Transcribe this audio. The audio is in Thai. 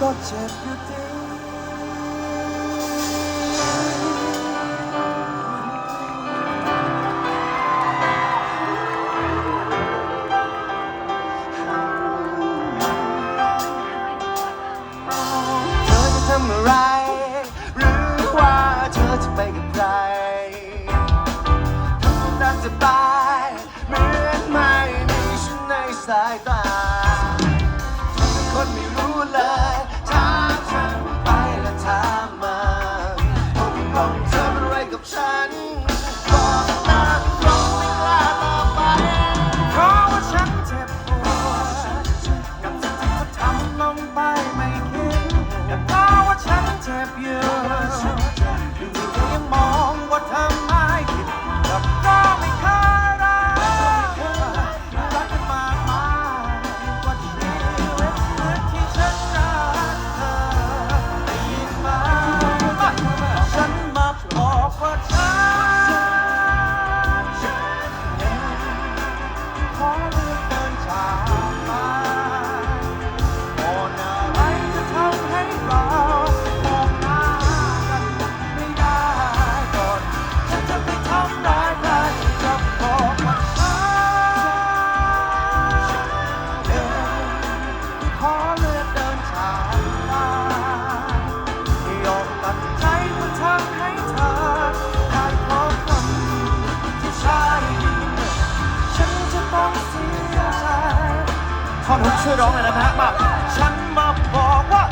ก็เจ็บอยู่ดีธอจะทำอะไร หรือว่าเธอจะไปกับใครทำตามสบาเหมือนไม่มีฉันในสายตาเธอคนมี I'm making the power champion. ท่อนฮุกช่วยร้องเลยนะฮะมาฉันมาบอกว่า